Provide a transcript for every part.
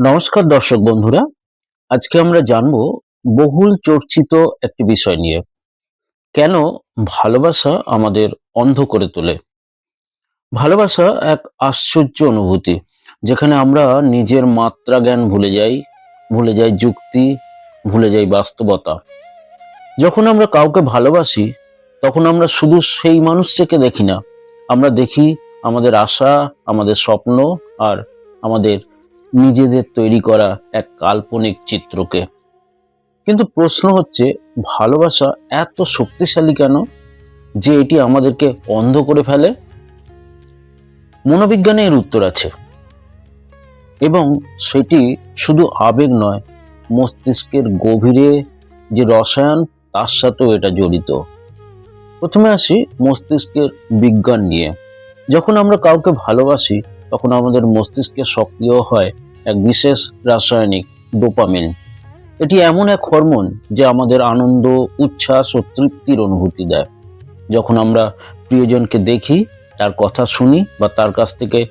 নমস্কার দর্শক বন্ধুরা, আজকে আমরা জানব বহুল চর্চিত একটি বিষয় নিয়ে। কেন ভালোবাসা আমাদের অন্ধ করে তোলে? ভালোবাসা এক আশ্চর্য অনুভূতি, যেখানে আমরা নিজের মাত্রা জ্ঞান ভুলে যাই ভুলে যাই যুক্তি, ভুলে যাই বাস্তবতা। যখন আমরা কাউকে ভালোবাসি, তখন আমরা শুধু সেই মানুষটাকে দেখি না। আমরা দেখি আমাদের আশা, আমাদের স্বপ্ন আর আমাদের নিজেদের তৈরি করা এক কাল্পনিক চিত্রকে। কিন্তু প্রশ্ন হচ্ছে, ভালোবাসা এত শক্তিশালী কেন যে এটি আমাদেরকে অন্ধ করে ফেলে? মনোবিজ্ঞানে এর উত্তর আছে। এবং সেটি শুধু আবেগ নয়, মস্তিষ্কের গভীরে যে রসায়ন, তার সাথেও এটা জড়িত। প্রথমে আসি মস্তিষ্কের বিজ্ঞান নিয়ে। যখন আমরা কাউকে ভালোবাসি তখন আমাদের মস্তিষ্কে সক্রিয় হয় এক বিশেষ রাসায়নিক ডোপামিন। এটি এমন এক হরমোন যে আমাদের আনন্দ, উচ্ছ্বাস ও তৃপ্তির অনুভূতি দেয়। যখন আমরা প্রিয়জনকে দেখি, তার কথা শুনি বা তার কাছ থেকে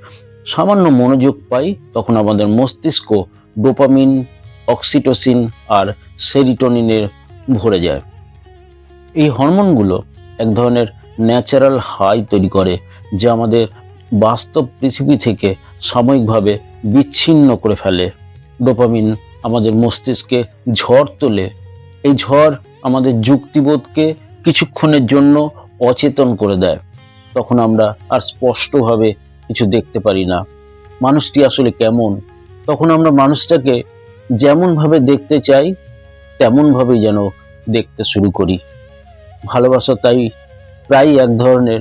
সামান্য মনোযোগ পাই, তখন আমাদের মস্তিষ্ক ডোপামিন, অক্সিটোসিন আর সেরিটোনিনের ভরে যায়। এই হরমোনগুলো এক ধরনের ন্যাচারাল হাই তৈরি করে, যা আমাদের বাস্তব পৃথিবী থেকে সাময়িকভাবে বিচ্ছিন্ন করে ফেলে। ডোপামিন আমাদের মস্তিষ্কে ঝড় তোলে। এই ঝড় আমাদের যুক্তিবোধকে কিছুক্ষণের জন্য অচেতন করে দেয়। তখন আমরা আর স্পষ্টভাবে কিছু দেখতে পারি না। মানুষটি আসলে কেমন? তখন আমরা মানুষটাকে যেমনভাবে দেখতে চাই, তেমনভাবেই যেন দেখতে শুরু করি। ভালোবাসা তাই প্রায় এক ধরনের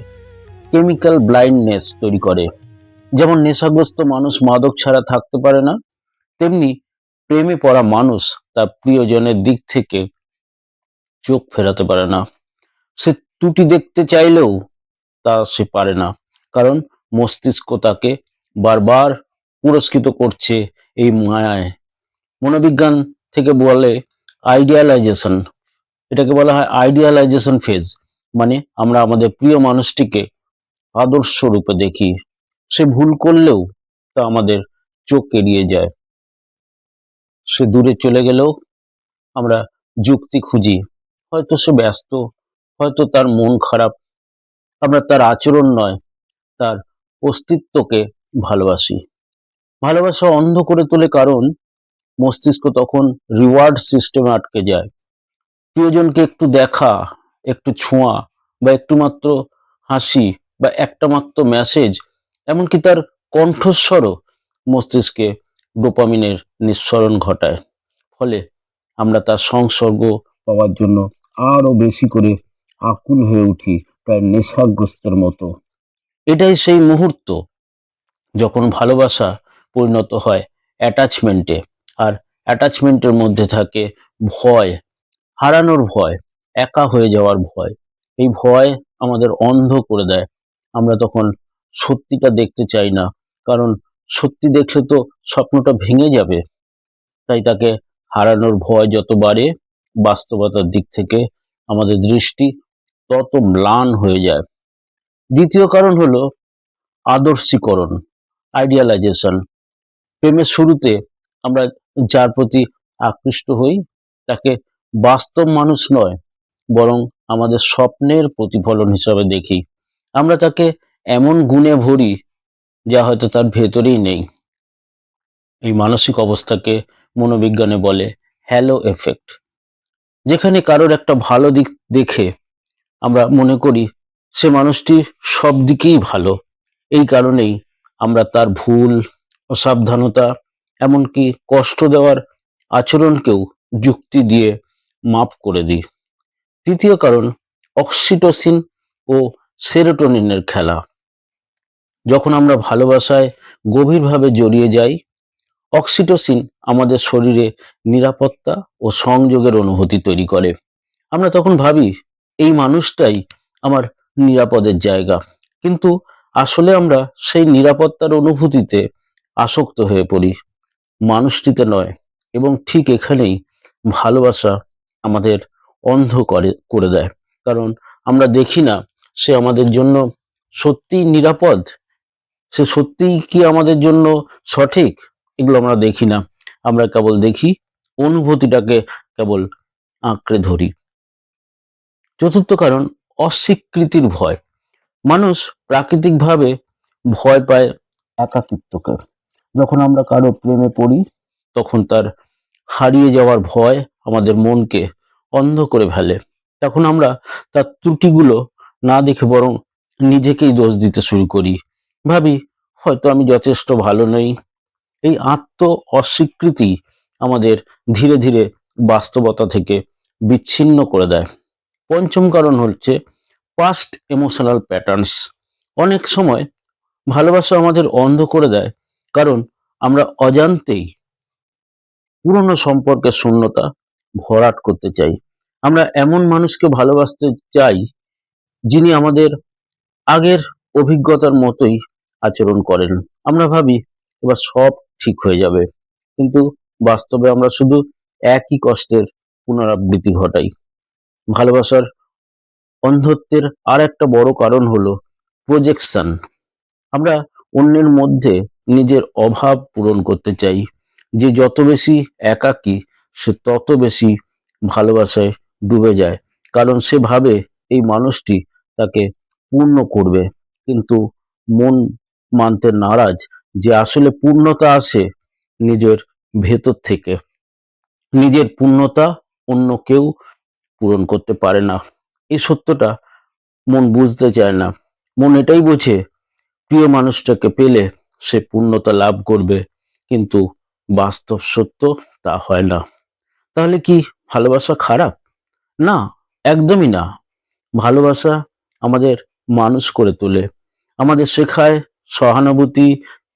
কেমিক্যাল ব্লাইন্ডনেস তৈরি করে। যেমন নেশাগ্রস্ত মানুষ মাদক ছাড়া থাকতে পারে না, তেমনি প্রেমে পড়া মানুষ তার প্রিয়জনের দিক থেকে চোখ ফেরাতে পারে না। সে ত্রুটি দেখতে চাইলেও তা সে পারে না, কারণ মস্তিষ্ক তাকে বারবার পুরস্কৃত করছে এই মায়ায়। মনোবিজ্ঞান থেকে বলে আইডিয়ালাইজেশন এটাকে বলা হয় আইডিয়ালাইজেশন ফেজ মানে আমরা আমাদের প্রিয় মানুষটিকে আদর্শ রূপে দেখি, সে ভুল করলেও তা আমাদের চোখ এড়িয়ে যায়। সে দূরে চলে গেলেও আমরা যুক্তি খুঁজি, হয়তো সে ব্যস্ত, হয়তো তার মন খারাপ। আমরা তার আচরণ নয়, তার অস্তিত্বকে ভালোবাসি। ভালোবাসা অন্ধ করে তোলে কারণ, মস্তিষ্ক তখন রিওয়ার্ড সিস্টেমে আটকে যায়। প্রিয়জনকে একটু দেখা, একটু ছোঁয়া বা একটু মাত্র হাসি বা একটা মাত্র মেসেজ এমনকি তার কণ্ঠস্বরও মস্তিষ্কে ডোপামিনের নিঃসরণ ঘটায়। ফলে আমরা তার সংসর্গ পাওয়ার জন্য আরও বেশি করে আকুল হয়ে উঠি প্রায় নেশাগ্রস্তের মতো। এটাই সেই মুহূর্ত যখন ভালোবাসা পরিণত হয় অ্যাটাচমেন্টে আর অ্যাটাচমেন্টের মধ্যে থাকে ভয়, হারানোর ভয়, একা হয়ে যাওয়ার ভয়। এই ভয় আমাদের অন্ধ করে দেয় আমরা তখন সত্যিটা দেখতে চাই না। কারণ সত্যি দেখলে তো স্বপ্নটা ভেঙে যাবে। তাই তাকে হারানোর ভয় যত বাড়ে, বাস্তবতার দিক থেকে আমাদের দৃষ্টি তত ম্লান হয়ে যায়। দ্বিতীয় কারণ হলো আদর্শীকরণ আইডিয়ালাইজেশন প্রেমের শুরুতে আমরা যার প্রতি আকৃষ্ট হই, তাকে বাস্তব মানুষ নয়, বরং আমাদের স্বপ্নের প্রতিফলন হিসাবে দেখি। আমরা তাকে এমন গুণে ভরি যা হয়তো তার ভেতরেই নেই। এই মানসিক অবস্থাকে মনোবিজ্ঞানে বলে হ্যালো এফেক্ট যেখানে কারোর একটা ভালো দিক দেখে আমরা মনে করি সে মানুষটি সব দিকেই ভালো। এই কারণেই আমরা তার ভুল, অসাবধানতা, এমনকি কষ্ট দেওয়ার আচরণকেও যুক্তি দিয়ে মাপ করে দিই। তৃতীয় কারণ অক্সিটোসিন ও সেরোটোনিনের খেলা। যখন আমরা ভালোবাসায় গভীরভাবে জড়িয়ে যাই, অক্সিটোসিন আমাদের শরীরে নিরাপত্তা ও সংযোগের অনুভূতি তৈরি করে। আমরা তখন ভাবি, এই মানুষটাই আমার নিরাপদের জায়গা। কিন্তু আসলে আমরা সেই নিরাপত্তার অনুভূতিতে আসক্ত হয়ে পড়ি। মানুষটিতে নয়, এবং ঠিক এখানেই ভালোবাসা আমাদের অন্ধ করে করে দেয়। কারণ আমরা দেখি না সে আমাদের জন্য সত্যিই নিরাপদ? সে সত্যিই কি আমাদের জন্য সঠিক? এগুলো আমরা দেখি না। আমরা কেবল দেখি, অনুভূতিটাকে কেবল আঁকড়ে ধরি। চতুর্থ কারণ, অস্বীকৃতির ভয়। মানুষ প্রাকৃতিকভাবে ভয় পায় একাকিত্বকে। যখন আমরা কারও প্রেমে পড়ি, তখন তার হারিয়ে যাওয়ার ভয় আমাদের মনকে অন্ধ করে ফেলে। তখন আমরা তার ত্রুটিগুলো না দেখে বরং নিজেকেই দোষ দিতে শুরু করি। ভাবি, হয়তো আমি যথেষ্ট ভালো নই। এই আত্ম অস্বীকৃতি আমাদের ধীরে ধীরে বাস্তবতা থেকে বিচ্ছিন্ন করে দেয়। পঞ্চম কারণ হচ্ছে পাস্ট ইমোশনাল প্যাটার্নস অনেক সময় ভালোবাসা আমাদের অন্ধ করে দেয়, কারণ আমরা অজান্তেই পুরনো সম্পর্কের শূন্যতা ভরাট করতে চাই। আমরা এমন মানুষকে ভালোবাসতে চাই যিনি আমাদের আগের অভিজ্ঞতার মতোই আচরণ করেন। আমরা ভাবি, এবার সব ঠিক হয়ে যাবে। কিন্তু বাস্তবে আমরা শুধু একই কষ্টের পুনরাবৃত্তি ঘটাই। ভালোবাসার অন্ধত্বের আর একটা বড় কারণ হলো প্রজেকশন আমরা অন্যের মধ্যে নিজের অভাব পূরণ করতে চাই। যে যত বেশি একাকী, সে তত বেশি ভালোবাসায় ডুবে যায়। কারণ সে ভাবে এই মানুষটি তাকে পূর্ণ করবে। কিন্তু মন মানতে নারাজ যে আসলে পূর্ণতা আসে নিজের ভেতর থেকে। নিজের পূর্ণতা অন্য কেউ পূরণ করতে পারে না। এই সত্যটা মন বুঝতে চায় না। মন এটাই বোঝে, প্রিয় মানুষটাকে পেলে সে পূর্ণতা লাভ করবে, কিন্তু বাস্তব সত্য তা হয় না। তাহলে কি ভালোবাসা খারাপ? না, একদমই না। ভালোবাসা আমাদের মানুষ করে তোলে। আমাদের শেখায় সহানুভূতি,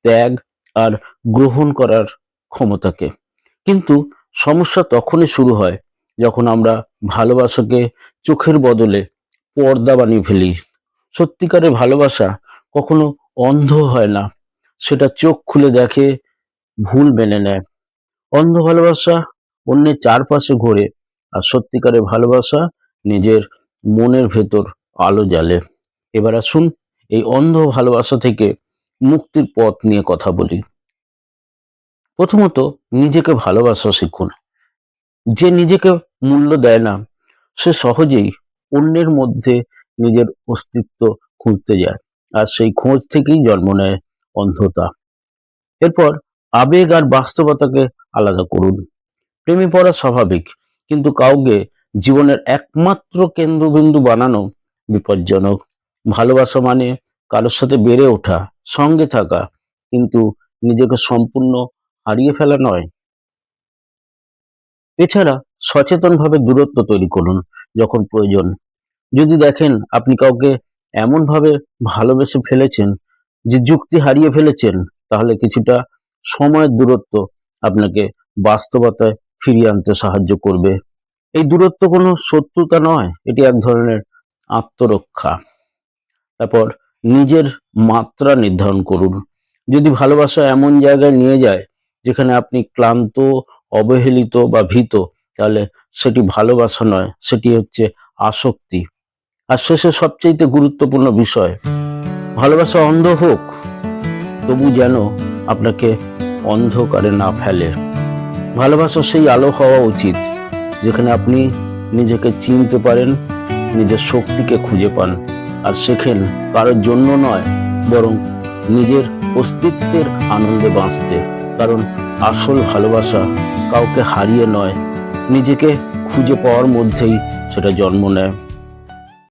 ত্যাগ আর গ্রহণ করার ক্ষমতাকে। কিন্তু সমস্যা তখনই শুরু হয় যখন আমরা ভালোবাসাকে চোখের বদলে পর্দা বানিয়ে ফেলি। সত্যিকারের ভালোবাসা কখনো অন্ধ হয় না, সেটা চোখ খুলে দেখে ভুল মেনে নেয়। অন্ধ ভালোবাসা অন্যের চারপাশে ঘোরে আর সত্যিকারের ভালোবাসা নিজের মনের ভেতর আলো জ্বালে। এবার আসুন এই অন্ধ ভালোবাসা থেকে মুক্তির পথ নিয়ে কথা বলি। প্রথমত, নিজেকে ভালোবাসা শিখুন। যে নিজেকে মূল্য দেয় না, সে সহজেই অন্যের মধ্যে নিজের অস্তিত্ব খুঁজতে যায় আর সেই খোঁজ থেকেই জন্ম নেয় অন্ধতা। এরপর আবেগ আর বাস্তবতাকে আলাদা করুন। প্রেমে পড়া স্বাভাবিক, কিন্তু কাউকে জীবনের একমাত্র কেন্দ্রবিন্দু বানানো বিপজ্জনক। ভালোবাসা মানে কারোর সাথে বেড়ে ওঠা, সঙ্গে থাকা, কিন্তু নিজেকে সম্পূর্ণ হারিয়ে ফেলা নয়। এছাড়া সচেতনভাবে দূরত্ব তৈরি করুন যখন প্রয়োজন। যদি দেখেন আপনি কাউকে এমনভাবে ভালোবেসে ফেলেছেন যে যুক্তি হারিয়ে ফেলেছেন, তাহলে কিছুটা সময়ের দূরত্ব আপনাকে বাস্তবতায় ফিরিয়ে আনতে সাহায্য করবে। এই দূরত্ব কোনো শত্রুতা নয়, এটি এক ধরনের আত্মরক্ষা। তারপর নিজের মাত্রা নির্ধারণ করুন। যদি ভালোবাসা এমন জায়গায় নিয়ে যায়, যেখানে আপনি ক্লান্ত, অবহেলিত বা ভীত, তাহলে সেটি ভালোবাসা নয়, সেটি হচ্ছে আসক্তি। আর শেষে সবচেয়ে গুরুত্বপূর্ণ বিষয়, ভালোবাসা অন্ধ হোক, তবু যেন আপনাকে অন্ধকারে না ফেলে। ভালোবাসা সেই আলো হওয়া উচিত যেখানে আপনি নিজেকে চিনতে পারেন, নিজের শক্তিকে খুঁজে পান। আর শেখেন, কারোর জন্য নয়, বরং নিজের অস্তিত্বের আনন্দে বাঁচতে। কারণ আসল ভালোবাসা কাউকে হারিয়ে নয়, নিজেকে খুঁজে পাওয়ার মধ্যেই সেটা জন্ম নেয়।